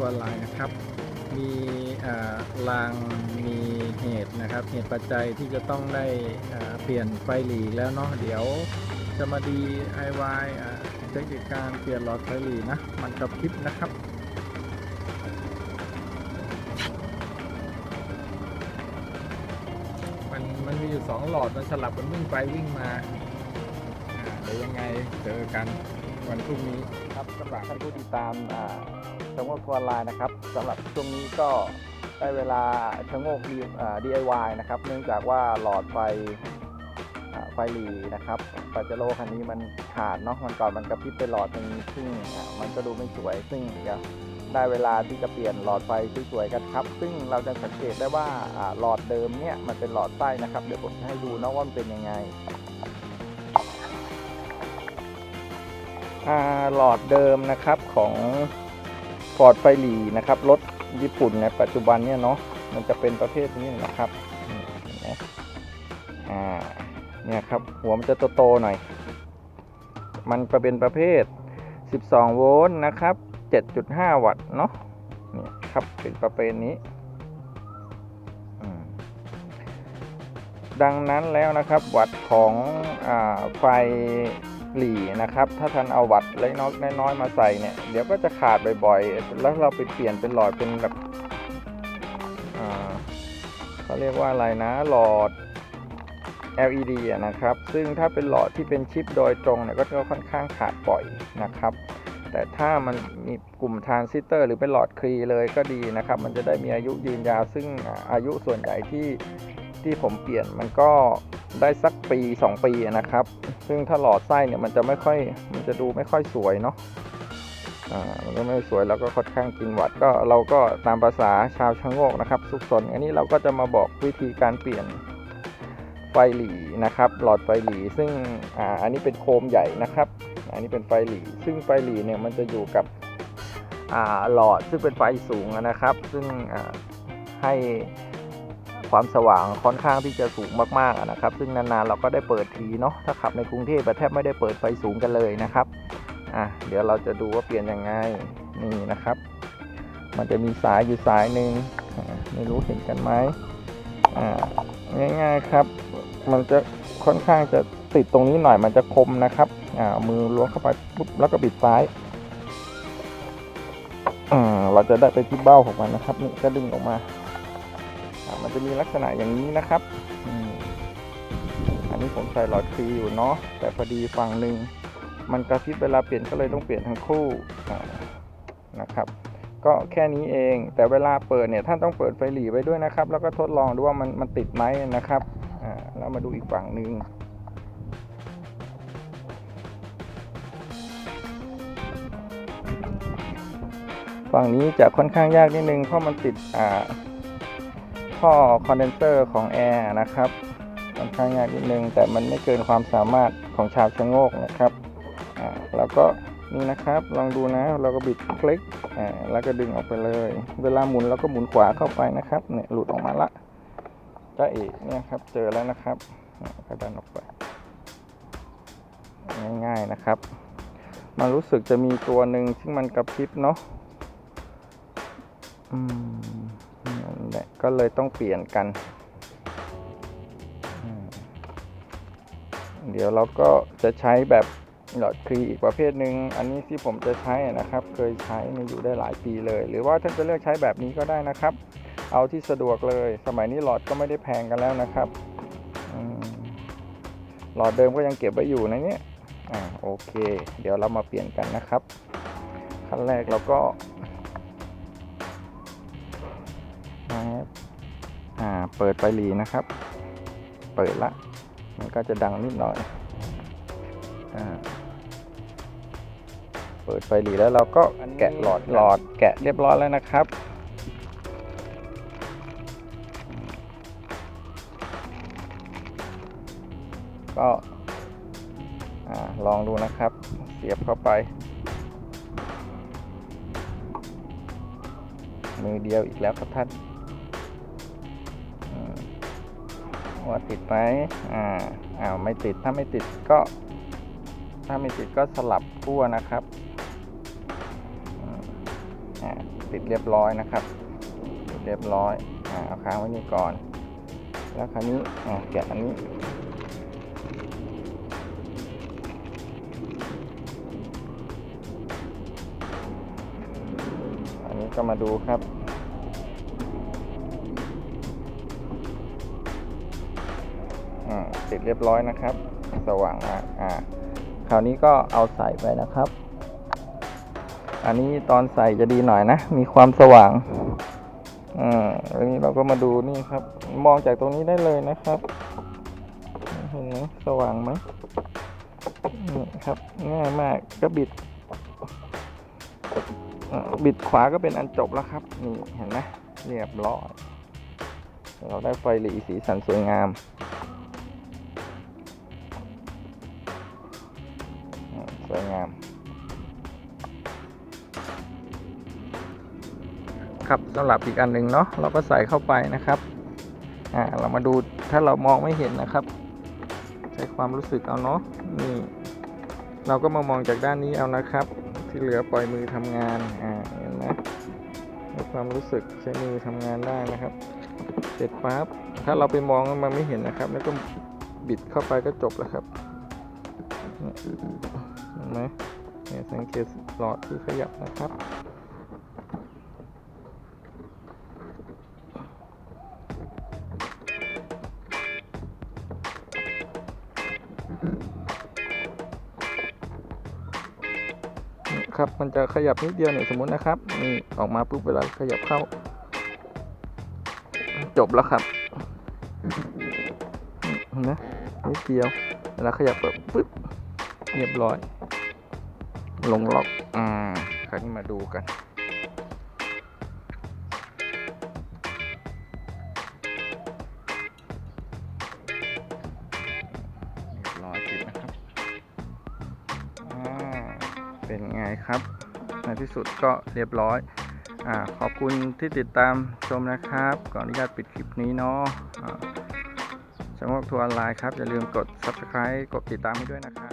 ัวลายนะครับ มีอ่าลางมีเหตุนะครับ เหตุปัจจัยที่จะต้องได้เปลี่ยนไฟหลีแล้วเนาะเดี๋ยวจะมาดี DIY อ่าเทคนิคการเปลี่ยนหลอดไฟหลีนะ มันกระพริบนะครับมันมันมีอยู่สองหลอดมันสลับกันวิ่งไปวิ่งมาเดี๋ยวยังไงเจอกันวันพรุ่งนี้ครับสำหรับท่านผู้ติดตามอ่าะโงกทัวร์ไลน์นะครับสำหรับช่วงนี้ก็ได้เวลาชะโงก DIY นะครับ เนื่องจากว่าหลอดไฟไฟหลีนะครับปาเจโร่คันนี้มันขาดเนาะมันก่อนมันกระพริบไปหลอดหนึงซึ่งมันก็ดูไม่สวย ซึ่งเดี๋ยวได้เวลาที่จะเปลี่ยนหลอดไฟสวยๆกันครับ ซึ่งเราจะสังเกตได้ว่าหลอดเดิมเนี่ยมันเป็นหลอดไส้นะครับ เดี๋ยวผมจะให้ดูนะว่ามันเป็นยังไงหลอดเดิมนะครับของ ฟอร์ดไฟหลีนะครับรถญี่ปุ่นในปัจจุบันเนี่ยเนาะมันจะเป็นประเภทนี้นะครับเห็นไหมอ่าเนี่ยครับหัวมันจะโตๆหน่อย มันจะเป็นประเภท 12 โวลต์นะครับ 7.5 วัตต์เนาะเนี่ยครับเป็นประเภทนี้ดังนั้นแล้วนะครับวัตต์ของอไฟ หลีนะครับ ถ้าท่านเอาวัดเล็กน้อยน้อยมาใส่เนี่ย เดี๋ยวก็จะขาดบ่อยๆ แล้วเราไปเปลี่ยนเป็นหลอดเป็นแบบเขาเรียกว่าอะไรนะหลอด LED นะครับ ซึ่งถ้าเป็นหลอดที่เป็นชิปโดยตรงเนี่ยก็จะค่อนข้างขาดบ่อยนะครับ แต่ถ้ามันมีกลุ่มทรานซิสเตอร์ หรือเป็นหลอดคลีเลยก็ดีนะครับ มันจะได้มีอายุยืนยาว ซึ่งอายุส่วนใหญ่ที่ที่ผมเปลี่ยนมันก็ ได้สักปี 2 ปีนะครับ ซึ่งถ้าหลอดไส้เนี่ยมันจะไม่ค่อยมันจะดูไม่ค่อยสวยเนาะอ่ามันก็ไม่สวยแล้วก็ค่อนข้างกินวัดก็เราก็ตามภาษาชาวชะโงกนะครับสุกสนอันนี้เราก็จะมาบอกวิธีการเปลี่ยนไฟหลีนะครับ หลอดไฟหลีซึ่งอ่าอันนี้เป็นโคมใหญ่นะครับ อันนี้เป็นไฟหลีซึ่งไฟหลีเนี่ยมันจะอยู่กับอ่าหลอดซึ่งเป็นไฟสูงนะครับ ซึ่งอ่าให้ ความสว่างค่อนข้างที่จะสูงมากๆนะครับ ซึ่งนานๆเราก็ได้เปิดทีเนาะถ้าขับในกรุงเทพแทบไม่ได้เปิดไฟสูงกันเลยนะครับอะเดี๋ยวเราจะดูว่าเปลี่ยนยังไงนี่นะครับ มันจะมีสายอยู่สายหนึ่งไม่รู้เห็นกันไหมอ่าง่ายๆครับ มันจะค่อนข้างจะติดตรงนี้หน่อยมันจะคมนะครับอ่ามือล้วงเข้าไปปุ๊บแล้วก็บิดซ้ายอ่าเราจะได้ไปที่เบ้าของมันนะครับ นี่ก็ดึงออกมา มันจะมีลักษณะอย่างนี้นะครับอันนี้ผมใส่หลอดคลีอยู่เนาะแต่พอดีฝั่งหนึ่งมันกระพริบเวลาเปลี่ยนก็เลยต้องเปลี่ยนทั้งคู่นะครับ ก็แค่นี้เอง แต่เวลาเปิดเนี่ยท่านต้องเปิดไฟหลีไว้ด้วยนะครับ แล้วก็ทดลองดูว่ามันมันติดไหมนะครับอ่าแล้วมาดูอีกฝั่งหนึ่งฝั่งนี้จะค่อนข้างยากนิดนึงเพราะมันติดอ่า ท่อคอนเดนเซอร์ของแอร์นะครับค่อนข้างยากนิดนึงแต่มันไม่เกินความสามารถของชาวชะโงกนะครับอ่าแล้วก็นี่นะครับลองดูนะเราก็บิดคลิกอ่าแล้วก็ดึงออกไปเลย เวลาหมุนเราก็หมุนขวาเข้าไปนะครับเนี่ยหลุดออกมาละจ้าเอ๋เนี่ยครับเจอแล้วนะครับอ่าก็ดันออกไป ง่ายๆนะครับ มันรู้สึกจะมีตัวหนึ่งซึ่งมันกระพริบเนาะอืม ก็เลยต้องเปลี่ยนกัน เดี๋ยวเราก็จะใช้แบบหลอดคลีอีกประเภทหนึ่งอันนี้ที่ผมจะใช้นะครับ เคยใช้มาอยู่ได้หลายปีเลย หรือว่าท่านจะเลือกใช้แบบนี้ก็ได้นะครับ เอาที่สะดวกเลย สมัยนี้หลอดก็ไม่ได้แพงกันแล้วนะครับหลอดเดิมก็ยังเก็บไว้อยู่นะเนี่ยอ่าโอเค เดี๋ยวเรามาเปลี่ยนกันนะครับ ขั้นแรกเราก็ อ่าเปิดไฟหลีนะครับ เปิดละ มันก็จะดังนิดหน่อยอ่าเปิดไฟหลีแล้วเราก็แกะหลอดหลอดแกะเรียบร้อยแล้วนะครับก็อ่าลองดูนะครับ เสียบเข้าไป มือเดียวอีกแล้วครับท่าน ว่าติดไหมอ่าอ้าวไม่ติดถ้าไม่ติดก็ ถ้าไม่ติดก็สลับขั้วนะครับอ่าติดเรียบร้อยนะครับติดเรียบร้อยอ่าเอาค้างไว้นี่ก่อน แล้วคราวนี้อ่าแกะอันนี้อันนี้ก็มาดูครับ อ่าติดเรียบร้อยนะครับ สว่างมากอ่าคราวนี้ก็เอาใส่ไปนะครับ อันนี้ตอนใส่จะดีหน่อยนะ มีความสว่างอ่าอันนี้เราก็มาดูนี่ครับ มองจากตรงนี้ได้เลยนะครับเห็นไหมสว่างไหมนี่ครับง่ายมากก็บิดบิดขวาก็เป็นอันจบแล้วครับ นี่เห็นไหมเรียบร้อย เราได้ไฟหลีสีสันสวยงาม สวยงาม ครับสำหรับอีกอันหนึ่งเนาะเราก็ใส่เข้าไปนะครับอ่าเรามาดูถ้าเรามองไม่เห็นนะครับ ใช้ความรู้สึกเอาเนาะนี่เราก็มามองจากด้านนี้เอานะครับ ที่เหลือปล่อยมือทำงานอ่าเห็นไหมใช้ความรู้สึกใช้มือทำงานได้นะครับ เสร็จปั๊บถ้าเราไปมองมันไม่เห็นนะครับ แล้วก็บิดเข้าไปก็จบแล้วครับ ไหมเนี่ยสังเกตหลอดที่ขยับนะครับครับมันจะขยับนิดเดียวเนี่ยสมมตินะครับนี่ออกมาปุ๊บเวลาขยับเข้า จบแล้วครับนี่เห็นไหมนิดเดียวเวลาขยับแบบปึ๊บเรียบร้อย ลงล็อก อ่า คราวนี้มาดูกันเรียบร้อยติดนะครับ อ่า เป็นไงครับ ในที่สุดก็เรียบร้อย อ่า ขอบคุณที่ติดตามชมนะครับ ก่อนอนุญาตปิดคลิปนี้เนาะอ่าชมกทัวร์ออนไลน์ครับ อย่าลืมกด subscribe กดติดตามให้ด้วยนะครับ